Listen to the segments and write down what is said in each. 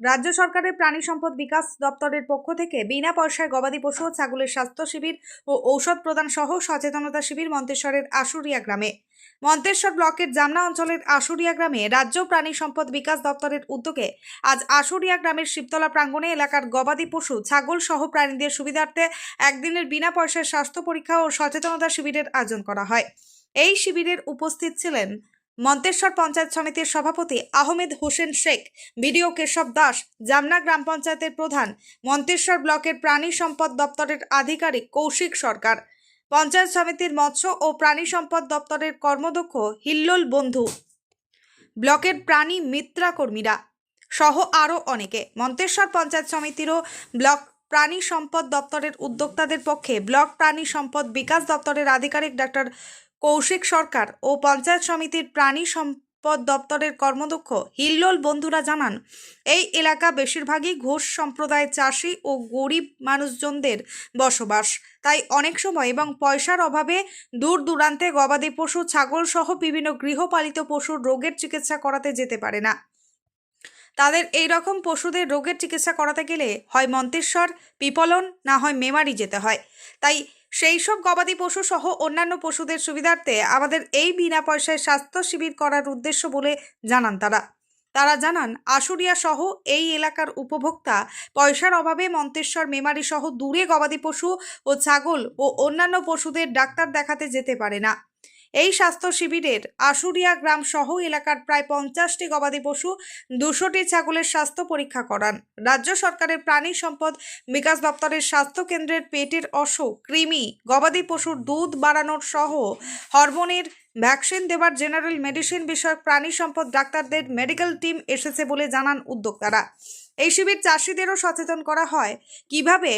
রাজ্য সরকারের প্রাণী সম্পদ বিকাশ দপ্তরের পক্ষ থেকে বিনা পয়সায় গবাদি পশু ও ছাগলের স্বাস্থ্য শিবির ও ঔষধ প্রদান সহ সচেতনতা শিবির মন্তেশ্বরের আশুরিয়া গ্রামে। মন্তেশ্বর ব্লকের জামনা অঞ্চলের আশুরিয়া গ্রামে রাজ্য প্রাণী সম্পদ বিকাশ দপ্তরের উদ্যোগে আজ আশুরিয়া গ্রামের শিবতলা প্রাঙ্গণে এলাকার গবাদি পশু, ছাগল সহ প্রাণীদের সুবিধার্থে একদিনের বিনা পয়সায় স্বাস্থ্য পরীক্ষা ও সচেতনতা শিবিরের আয়োজন করা হয়। এই শিবিরের উপস্থিত ছিলেন মন্তেশ্বর পঞ্চায়েত সমিতির সভাপতি আহমেদ হোসেন শেখ, বিডিও কেশব দাস, জামনা গ্রাম পঞ্চায়েতের প্রধান মন্তেশ্বর ব্লকের প্রাণী সম্পদ দপ্তরের আধিকারিক কৌশিক সরকার। পঞ্চায়েত সমিতির মৎস্য ও প্রাণী সম্পদ দপ্তরের কর্মদক্ষ হিল্লোল বন্ধু। ব্লকের প্রাণী মিত্রা কর্মীরা সহ আরও অনেকে। মন্তেশ্বর পঞ্চায়েত সমিতিরও ব্লক প্রাণী সম্পদ দপ্তরের উদ্যোক্তাদের পক্ষে ব্লক প্রাণী সম্পদ বিকাশ দপ্তরের আধিকারিক ডাক্তার কৌশিক সরকার ও পঞ্চায়েত সমিতির প্রাণী সম্পদ দপ্তরের কর্মদক্ষ হিল্লোল বন্ধুরা জানান, এই এলাকা বেশিরভাগই ঘোষ সম্প্রদায় চাষি ও গরিব মানুষজনদের বসবাস। তাই অনেক সময় এবং পয়সার অভাবে দূর দূরান্তে গবাদি পশু, ছাগল সহ বিভিন্ন গৃহপালিত পশুর রোগের চিকিৎসা করাতে যেতে পারে না। তাদের এই রকম পশুদের রোগের চিকিৎসা করাতে গেলে হয় মন্তেশ্বর, পিপলন, না হয় মেমারি যেতে হয়। তাই সেই সব গবাদি পশু সহ অন্যান্য পশুদের সুবিধার্থে আমাদের এই বিনা পয়সায় স্বাস্থ্য শিবির করার উদ্দেশ্য বলে জানান তারা। তারা জানান, আশুরিয়া সহ এই এলাকার উপভোক্তা পয়সার অভাবে মন্তেশ্বর মেমারি সহ দূরে গবাদি পশু ও ছাগল ও অন্যান্য পশুদের ডাক্তার দেখাতে যেতে পারে না। এই স্বাস্থ্য শিবিরের আশুরিয়া গ্রাম সহ এলাকার প্রায় পঞ্চাশটি গবাদি পশু, দুশোটি ছাগলের স্বাস্থ্য পরীক্ষা করান। রাজ্য সরকারের প্রাণী সম্পদ বিকাশ দপ্তরের স্বাস্থ্য কেন্দ্রের পেটের অসুখ, কৃমি, গবাদি পশুর দুধ বাড়ানোর সহ হরমোনের ভ্যাকসিন দেওয়ার জেনারেল মেডিসিন বিষয়ক প্রাণী সম্পদ ডাক্তারদের মেডিকেল টিম এসেছে বলে জানান উদ্যোক্তারা। এই শিবির চাষিদেরও সচেতন করা হয় কীভাবে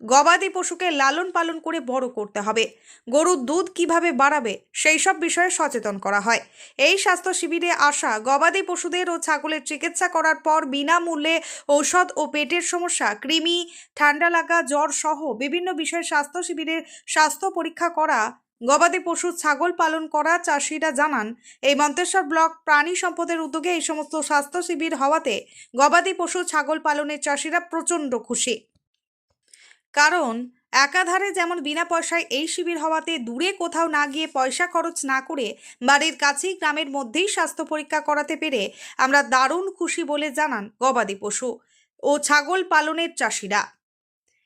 গবাদি পশুকে লালন পালন করে বড় করতে হবে। গরুর দুধ কীভাবে বাড়াবে, সেই সব বিষয়ে সচেতন করা হয়। এই স্বাস্থ্য শিবিরে আসা গবাদি পশুদের ও ছাগলের চিকিৎসা করার পর বিনামূল্যে ঔষধ ও পেটের সমস্যা, কৃমি, ঠান্ডা লাগা, জ্বর সহ বিভিন্ন বিষয়ে স্বাস্থ্য শিবিরের স্বাস্থ্য পরীক্ষা করা, গবাদি পশু ছাগল পালন করা চাষিরা জানান, এই মন্তেশ্বর ব্লক প্রাণী সম্পদের উদ্যোগে এই সমস্ত স্বাস্থ্য শিবির হওয়াতে গবাদি পশু ছাগল পালনের চাষিরা প্রচণ্ড খুশি। কারণ একাধারে যেমন বিনা পয়সায় এই শিবির হওয়াতে দূরে কোথাও না গিয়ে পয়সা খরচ না করে বাড়ির কাছেই গ্রামের মধ্যেই স্বাস্থ্য পরীক্ষা করাতে পেরে আমরা দারুণ খুশি বলে জানান গবাদি পশু ও ছাগল পালনের চাষিরা।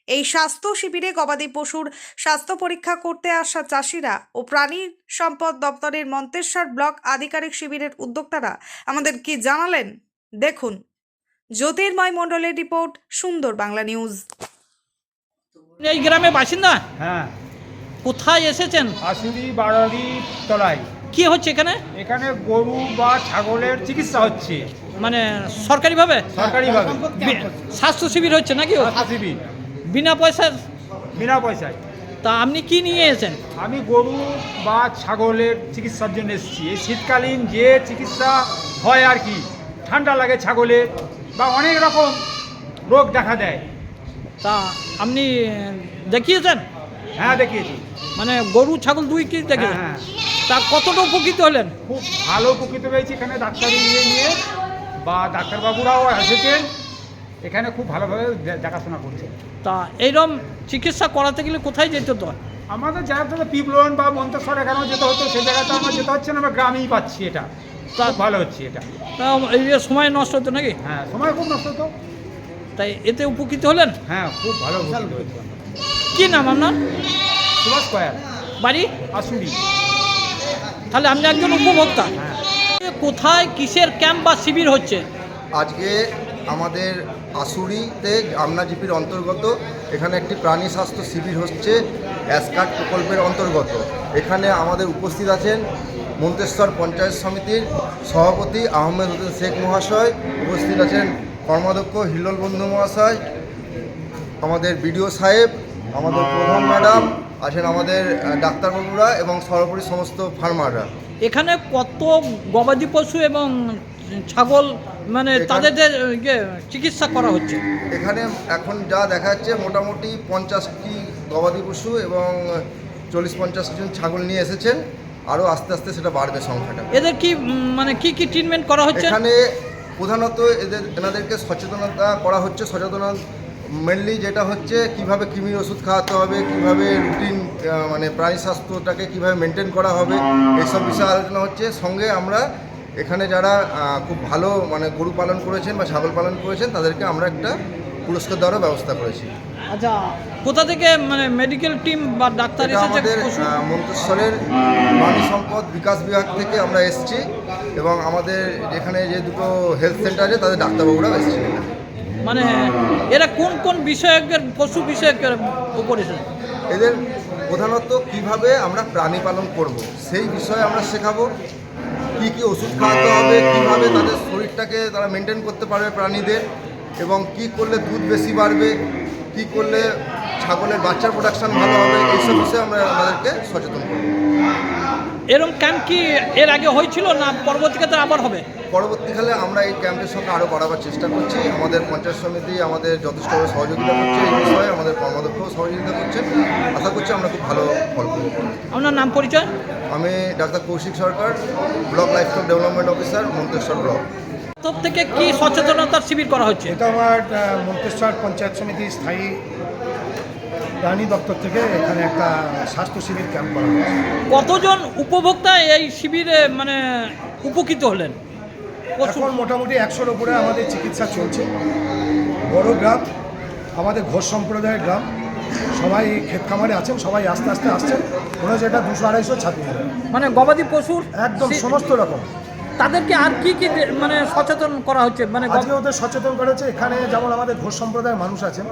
এই স্বাস্থ্য শিবিরে গবাদি পশুর স্বাস্থ্য পরীক্ষা করতে আসা চাষিরা ও প্রাণী সম্পদ দপ্তরের মন্তেশ্বর ব্লক আধিকারিক শিবিরের উদ্যোক্তারা আমাদের কি জানালেন। দেখুন, জ্যোতির্ময় মণ্ডলের রিপোর্ট সুন্দর বাংলা নিউজ। এই গ্রামে বাসিন্দা? হ্যাঁ। কোথায় এসেছেন? আশুরি বারোয়ারি তলায়। কি হচ্ছে এখানে? এখানে গরু বা ছাগলের চিকিৎসা হচ্ছে। মানে সরকারিভাবে? সরকারিভাবে। স্বাস্থ্য শিবির হচ্ছে নাকি? আসিবি বিনা পয়সা বিনা পয়সায়। তা আপনি কি নিয়ে এসেছেন? আমি গরু বা ছাগলের চিকিৎসার জন্য এসেছি। এই শীতকালীন যে চিকিৎসা হয় আর কি ঠান্ডা লাগে ছাগলে বা অনেক রকম রোগ দেখা দেয়। তা আপনি দেখিয়েছেন? হ্যাঁ দেখিয়েছি। মানে গরু ছাগল দুই কি হ্যাঁ দেখিয়েছেন হ্যাঁ। তা কতটা উপকৃত হলেন? খুব ভালো উপকৃত হয়েছি এখানে ডাক্তারি নিয়ে নিয়ে। বা ডাক্তারবাবুরাও এসেছেন। এখানে খুব ভালোভাবে দেখাশোনা করছে। তা এইরকম চিকিৎসা করাতে গেলে কোথায় যেতে তো আমাদের জায়গাটা পিপলন বা মন্তেশ্বর এখানেও যেতে হতো সেই জায়গাটা আমার যেতে হচ্ছে না আমরা গ্রামেই পাচ্ছি এটা। তা ভালো হচ্ছে এটা। তা এই যে সময় নষ্ট হতো নাকি? হ্যাঁ সময় খুব নষ্ট হতো। তাই এতে উপকৃত হলেন? হ্যাঁ খুব ভালো কি নাম আপনার? সুভাষ কয়াল। বাড়ি? আসুরি তাহলে আপনি একজন উপভোক্তা। হ্যাঁ। কোথায় কিসের ক্যাম্প বা শিবির হচ্ছে? আজকে আমাদের আসুরিতে আমনা জিপির অন্তর্গত এখানে একটি প্রাণী স্বাস্থ্য শিবির হচ্ছে অ্যাসকাট প্রকল্পের অন্তর্গত। এখানে আমাদের উপস্থিত আছেন মন্তেশ্বর পঞ্চায়েত সমিতির সভাপতি আহমেদ হোসেন শেখ মহাশয় উপস্থিত আছেন কর্মাধ্যক্ষ হিল্লোল বন্ধু মহাশয় আমাদের বিডিও সাহেব আমাদের প্রধান ম্যাডাম আছেন আমাদের ডাক্তারবাবুরা এবং সর্বোপরি সমস্ত ফার্মাররা। এখানে কত গবাদি পশু এবং ছাগল মানে তাদের ইয়ে, চিকিৎসা করা হচ্ছে? এখানে এখন যা দেখা যাচ্ছে মোটামুটি পঞ্চাশটি গবাদি পশু এবং চল্লিশ পঞ্চাশ জন ছাগল নিয়ে এসেছেন। আরও আস্তে আস্তে সেটা বাড়বে সংখ্যাটা। এদের কি মানে কি কি ট্রিটমেন্ট করা হচ্ছে? এখানে প্রধানত এদের, এনাদেরকে সচেতনতা করা হচ্ছে, সচেতনতা মেনলি যেটা হচ্ছে কীভাবে কৃমি ওষুধ খাওয়াতে হবে, কীভাবে রুটিন মানে প্রাণী স্বাস্থ্যটাকে কীভাবে মেনটেন করা হবে, এইসব বিষয়ে আলোচনা হচ্ছে। সঙ্গে আমরা এখানে যারা খুব ভালো মানে গরু পালন করেছেন বা ছাগল পালন করেছেন, তাদেরকে আমরা একটা পুরস্কার দেওয়ারও ব্যবস্থা করেছি। আচ্ছা কোথা থেকে মানে মেডিকেল টিম বা ডাক্তার এটা এসেছে আমাদের পশু? আহ, মন্তেশ্বরের প্রাণী সম্পদ বিকাশ বিভাগ থেকে আমরা এসেছি এবং আমাদের যেখানে যে দুটো হেলথ সেন্টার আছে তাদের ডাক্তারবাবুরাও এসেছিলেন মানে এরা কোন কোন বিষয়কের পশু বিষয়কের উপর এসেছে? এদের প্রধানত কীভাবে আমরা প্রাণী পালন করব সেই বিষয়ে আমরা শেখাবো কি কি ওষুধ খাওয়াতে হবে কীভাবে তাদের শরীরটাকে তারা মেনটেন করতে পারবে প্রাণীদের এবং কি করলে দুধ বেশি বাড়বে কি করলে ছাগলের বাচ্চার প্রোডাকশন ভালো হবে এইসব বিষয়ে আমরা আমাদেরকে সচেতন করব। এরকম ক্যাম্প কি এর আগে হয়েছিল না পরবর্তীকালে আবার হবে? পরবর্তীকালে আমরা এই ক্যাম্পের সঙ্গে আরও বাড়াবার চেষ্টা করছি। আমাদের পঞ্চায়েত সমিতি আমাদের যথেষ্টভাবে সহযোগিতা করছে এই বিষয়ে আমাদের কর্মাধ্যক্ষও সহযোগিতা করছে। আশা করছি আমরা খুব ভালো ফল পাবো। আপনার নাম পরিচয়? আমি doctor Koushik Sarkar block livestock development officer Manteswar block. তরফ থেকে কি সচেতনতার শিবির করা হচ্ছে? এটা আমার আহ, মন্তেশ্বর পঞ্চায়েত সমিতি স্থায়ী প্রাণী দপ্তর থেকে এখানে একটা স্বাস্থ্য শিবির ক্যাম্প করা হয়েছে। কতজন উপভোক্তা এই শিবিরে মানে উপকৃত হলেন? এখন মোটামুটি একশোর উপরে আমাদের চিকিৎসা চলছে। বড় গ্রাম আমাদের ঘোষ সম্প্রদায়ের গ্রাম। সবাই ক্ষেত খামারে আছেন সবাই আস্তে আস্তে আসছেন। হচ্ছে এটা দুশো আড়াইশো যাবে মানে গবাদি পশুর একদম সমস্ত রকম। তাদেরকে আর কি কি মানে সচেতন করা হচ্ছে? মানে আজকে ওদের সচেতন করেছে এখানে যেমন আমাদের ঘোষ সম্প্রদায়ের মানুষ আছেন,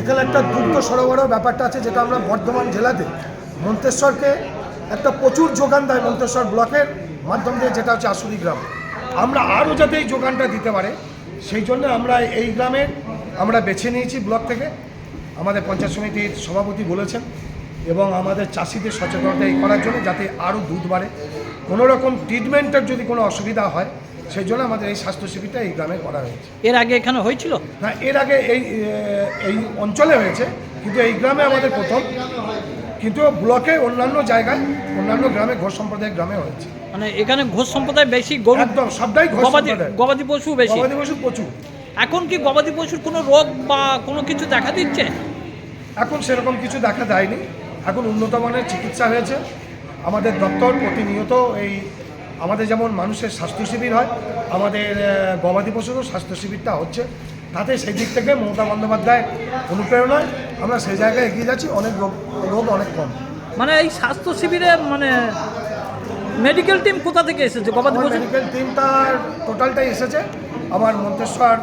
এখানে একটা দুগ্ধ সরবরাহ ব্যাপারটা আছে, যেটা আমরা বর্ধমান জেলাতে মন্তেশ্বরকে একটা প্রচুর যোগান দেয় মন্তেশ্বর ব্লকের মাধ্যম দিয়ে, যেটা হচ্ছে আসুরি গ্রাম। আমরা আরও যাতে এই যোগানটা দিতে পারে, সেই জন্য আমরা এই গ্রামের আমরা বেছে নিয়েছি ব্লক থেকে। আমাদের পঞ্চায়েত সমিতির সভাপতি বলেছেন, এবং আমাদের চাষিদের সচেতনতা এই করার জন্য যাতে আরও দুধ বাড়ে। কোনো রকম ট্রিটমেন্টের যদি কোনো অসুবিধা হয় সেই জন্য আমাদের এই স্বাস্থ্য শিবিরটা এই গ্রামে করা হয়েছে। এর আগে এখানে হয়েছিল? না এর আগে এই এই অঞ্চলে হয়েছে কিন্তু এই গ্রামে আমাদের প্রথম। কিন্তু ব্লকে অন্যান্য জায়গায় অন্যান্য গ্রামে ঘোষ সম্প্রদায়ের গ্রামে হয়েছে। মানে এখানে ঘোষ সম্প্রদায় বেশি গরু একদম সবটাই গবাদি গবাদি পশু বেশি। গবাদি পশু প্রচুর। এখন কি গবাদি পশুর কোনো রোগ বা কোনো কিছু দেখা দিচ্ছে? এখন সেরকম কিছু দেখা দেয়নি। এখন উন্নত মানের চিকিৎসা হয়েছে। আমাদের দপ্তর প্রতিনিয়ত এই আমাদের যেমন মানুষের স্বাস্থ্য শিবির হয় আমাদের গবাদি পশুরও স্বাস্থ্য শিবিরটা হচ্ছে। তাতে সেই দিক থেকে মমতা বন্দ্যোপাধ্যায় অনুপ্রেরণায় আমরা সেই জায়গায় এগিয়ে যাচ্ছি অনেক রোগ রোগ অনেক কম। মানে এই স্বাস্থ্য শিবিরে মানে মেডিকেল টিম কোথা থেকে এসেছে? গবাদি পশু? মেডিকেল টিমটার টোটালটাই এসেছে। আমার মন্তেশ্বর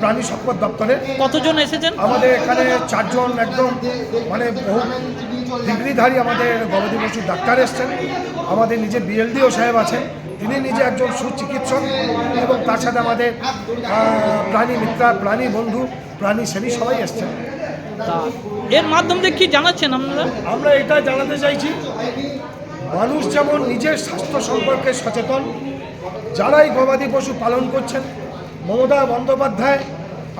প্রাণী সম্পদ দপ্তরে। কতজন এসেছেন? আমাদের এখানে চারজন একদম মানে বহু ডিগ্রিধারী আমাদের গবাদি পশুর ডাক্তার এসছেন। আমাদের নিজে বিএলডিও সাহেব আছেন। তিনি নিজে একজন সুচিকিৎসক এবং তার সাথে আমাদের প্রাণী মিত্রা প্রাণী বন্ধু প্রাণী সেবী সবাই এসছেন। এর মাধ্যম দিয়ে কি জানাচ্ছেন আপনারা? আমরা এটা জানাতে চাইছি মানুষ যেমন নিজের স্বাস্থ্য সম্পর্কে সচেতন যারাই গবাদি পশু পালন করছেন মমতা বন্দ্যোপাধ্যায়,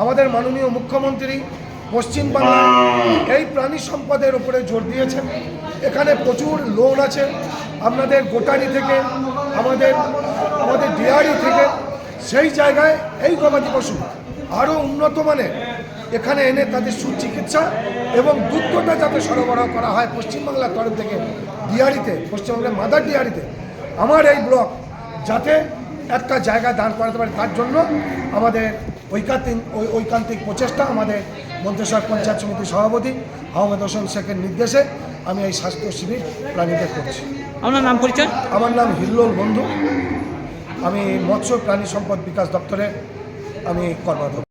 আমাদের মাননীয় মুখ্যমন্ত্রী পশ্চিমবাংলায় এই প্রাণী সম্পদের উপরে জোর দিয়েছেন। এখানে প্রচুর লোন আছে। আপনাদের গোটারি থেকে, আমাদের আমাদের ডিআরই থেকে, সেই জায়গায় এই গবাদি পশু আরও উন্নত মানের। এখানে এনে তাদের সুচিকিৎসা এবং দুধটা যাতে সরবরাহ করা হয় পশ্চিমবাংলার তরফ থেকে ডিআরিতে পশ্চিমবাংলার মাদার ডিআরিতে আমার এই ব্লক যাতে একটা জায়গা দান করাতে পারে তার জন্য আমাদের ঐকান্তিক ওই ঐকান্তিক প্রচেষ্টা আমাদের মন্ত্রিসভা পঞ্চায়েত সমিতির সভাপতি আহমেদ হোসেন শেখের নির্দেশে আমি এই স্বাস্থ্য শিবির প্রাণীদের করছি। আপনার নাম পরিচয়? আমার নাম হিল্লোল বন্ধু। আমি মৎস্য প্রাণী সম্পদ বিকাশ দপ্তরে আমি কর্মরত।